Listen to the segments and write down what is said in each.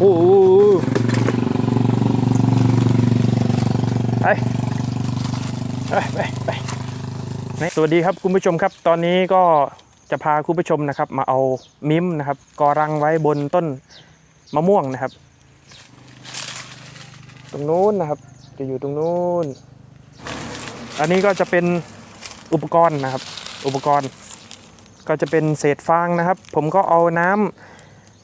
โอ้โหไปไปไปไปสวัสดีครับคุณผู้ชมครับ ตอนนี้ก็จะพาคุณผู้ชมนะครับ มาเอามิมนะครับกอรังไว้บนต้นมะม่วงนะครับ ตรงนู้นนะครับ จะอยู่ตรงนู้น อันนี้ก็จะเป็นอุปกรณ์นะครับ อุปกรณ์ ก็จะเป็นเศษฟางนะครับ ผมก็เอาน้ำ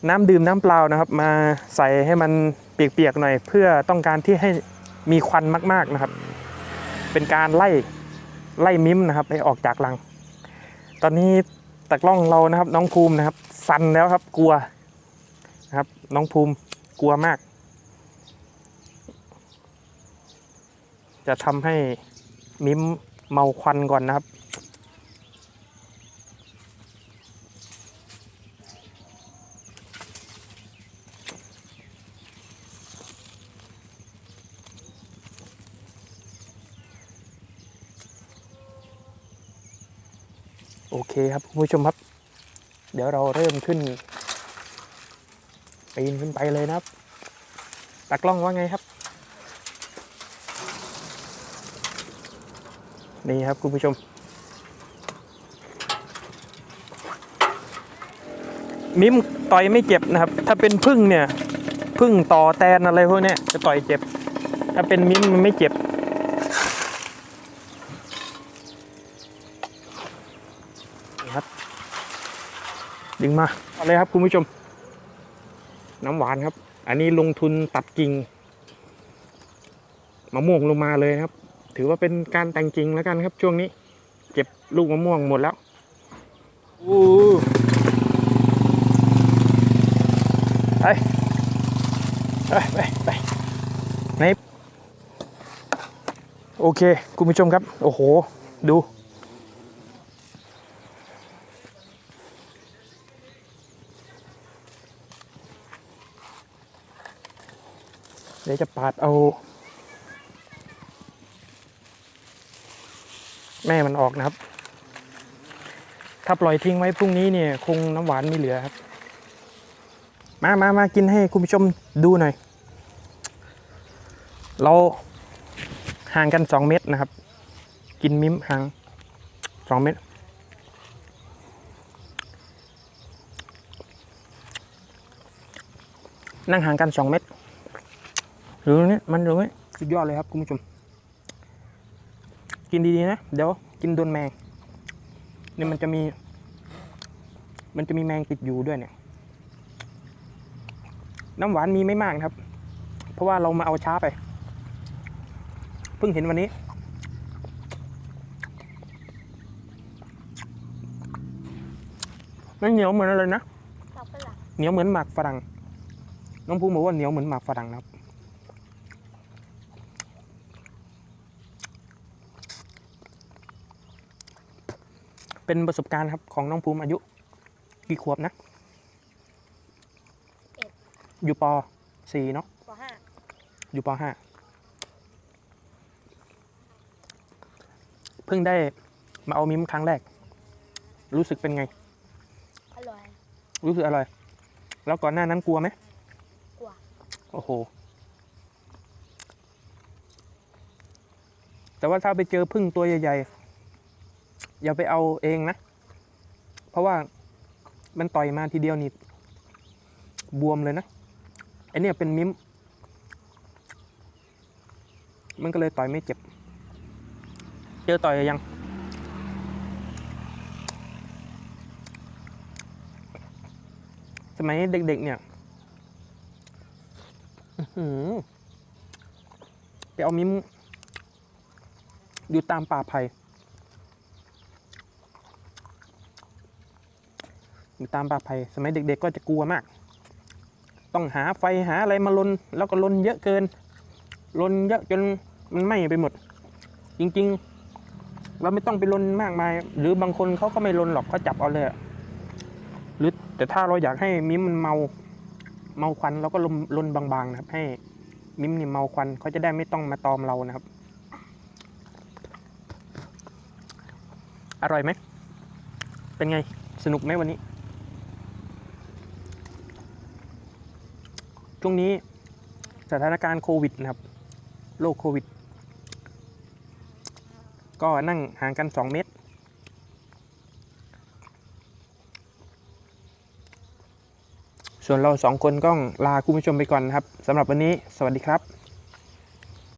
น้ำดื่มน้ำเปล่านะครับ มาใส่ให้มันเปียกๆหน่อย เพื่อต้องการที่ให้มีควันมากๆนะครับ เป็นการไล่ไล่มิมนะครับให้ออกจากรัง ตอนนี้ตากล้องเรานะครับ น้องภูมินะครับ สั่นแล้วครับกลัวนะครับ น้องภูมิกลัวมาก จะทำให้มิมเมาควันก่อนนะครับ โอเคครับคุณผู้ชมครับ เดี๋ยวเราเริ่มขึ้นปีนขึ้นไปเลยนะครับตากล้องว่าไงครับ นี่ครับคุณผู้ชม มิมต่อยไม่เจ็บนะครับ ถ้าเป็นพึ่งเนี่ยพึ่งต่อแตนอะไรพวกนี้จะต่อยเจ็บ ถ้าเป็นมิมมันไม่เจ็บ นี่ครับ ดึงมาเอาเลยครับคุณผู้ชม น้ำหวานครับ อันนี้ลงทุนตัดกิ่งมะม่วงลงมาเลยนะครับ ถือว่าเป็นการแต่งกิ่งแล้วกันครับช่วงนี้ เก็บลูกมะม่วงหมดแล้วอู้ไปไปไปไปไหนโอเค คุณผู้ชมครับ โอ้โห ดู เดี๋ยวจะปาดเอา แม่มันออกนะครับ ถ้าปล่อยทิ้งไว้พรุ่งนี้เนี่ยคงน้ำหวานไม่เหลือครับ มามามากินให้คุณผู้ชมดูหน่อย เราห่างกันสองเม็ดนะครับ กินมิ้มห่างสองเม็ดนั่งห่างกันสองเม็ดหรื อนี่มันหรือนี่สุดยอดเลยครับคุณผู้ชม กินดีๆนะ เดี๋ยวกินโดนแมงนี่มันจะมี มันจะมีแมงติดอยู่ด้วยเนี่ย น้ำหวานมีไม่มากนะครับ เพราะว่าเรามาเอาช้าไป เพิ่งเห็นวันนี้ไม่เหนียวเหมือนอะไรนะดอกฝรั่งเหนียวเหมือนหมากฝรั่ง น้องภูมิบอกว่าเหนียวเหมือนหมากฝรั่งนะครับ เป็นประสบการณ์ครับของน้องภูมิอายุ กี่ขวบนะอยู่ป .4 เนาะปห้าอยู่ป .5 เพิ่งได้มาเอามิมครั้งแรก รู้สึกเป็นไง อร่อย รู้สึกอร่อย แล้วก่อนหน้านั้นกลัวไหมกลัว โอ้โห แต่ว่าถ้าไปเจอพึ่งตัวใหญ่ๆ อย่าไปเอาเองนะ เพราะว่ามันต่อยมาทีเดียวนี่บวมเลยนะไอเนี่ยเป็นมิมมันก็เลยต่อยไม่เจ็บ เจอต่อยยัง สมัยเด็กๆเนี่ยไปเอามิมอยู่ตามป่าไผ่ อยู่ตามป่าไผ่สมัยเด็ก ๆ ก็จะกลัวมาก ต้องหาไฟหาอะไรมาลนแล้วก็ลนเยอะเกิน ลนเยอะจนมันไหม้ไปหมด จริงๆ เราไม่ต้องไปลนมากมาย หรือบางคนเขาก็ไม่ลนหรอกเขาจับเอาเลยหรือแต่ถ้าเราอยากให้มิมมันเมาเมาควันเราก็ลนลนบางๆนะครับ ให้มิมนี่เมาควันเขาจะได้ไม่ต้องมาตอมเรานะครับ อร่อยไหมเป็นไงสนุกไหมวันนี้ ช่วงนี้สถานการณ์โควิดนะครับโรคโควิด ก็นั่งห่างกัน 2 เมตร ส่วนเราสองคนก็ลาคุณผู้ชมไปก่อนนะครับสำหรับวันนี้สวัสดีครับ